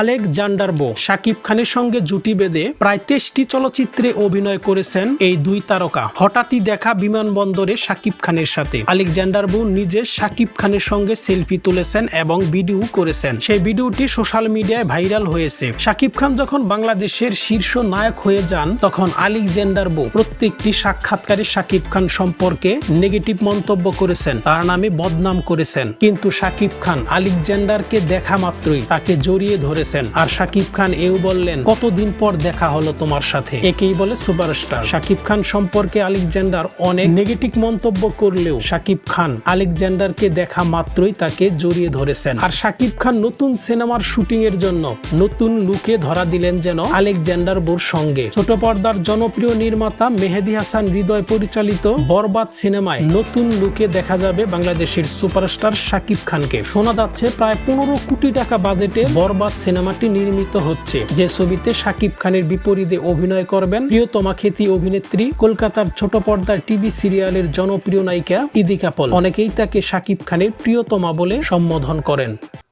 Alexander বো। শাকিব খানের সঙ্গে জুটি বেঁধে প্রায় তেইশটি চলচ্চিত্রে অভিনয় করেছেন এই দুই তারকা। হঠাৎই দেখা বিমানবন্দরে শাকিব খানের সাথে। আলেকজান্ডার বো নিজে শাকিব খানের সঙ্গে সেলফি তুলেছেন এবং ভিডিও করেছেন। সেই ভিডিওটি সোশ্যাল মিডিয়ায় ভাইরাল হয়েছে। শাকিব খান যখন বাংলাদেশের শীর্ষ নায়ক হয়ে যান, তখন আলেকজান্ডার বো প্রত্যেকটি সাক্ষাৎকারে শাকিব খান সম্পর্কে নেগেটিভ মন্তব্য করেছেন। তার নামে বদনাম করেছেন। কিন্তু শাকিব খান আলেকজান্ডারকে দেখা মাত্রই তাকে জড়িয়ে ধরেছেন আর শাকিব খান এও বললেন, কতদিন পর দেখা হলো তোমার সাথে? একেই বলে সুপারস্টার। শাকিব খান সম্পর্কে আলেকজান্ডার অনেক নেগেটিভ মন্তব্য করলেও শাকিব খান আলেকজান্ডারকে দেখা মাত্রই তাকে জড়িয়ে ধরেছেন। আর শাকিব খান নতুন সিনেমার শুটিং এর জন্য নতুন লুকে ধরা দিলেন যেন আলেকজান্ডার বোর সঙ্গে। ছোট পর্দার জনপ্রিয় নির্মাতা মেহেদি হাসান হৃদয় পরিচালিত বরবাদ সিনেমায় নতুন লুকে দেখা যাবে বাংলাদেশের সুপারস্টার শাকিব খানকে। শোনা যাচ্ছে প্রায় পনেরো কোটি টাকা বাজেটে বরবাদ সিনেমাটি নির্মিত হচ্ছে। যে ছবিতে শাকিব খানের বিপরীতে অভিনয় করবেন প্রিয়তমা খ্যাতি অভিনেত্রী, কলকাতার ছোট পর্দার টিভি সিরিয়ালের জনপ্রিয় নায়িকা ইদিকাপল অনেকেই তাকে শাকিব খানের প্রিয়তমা বলে সম্বোধন করেন।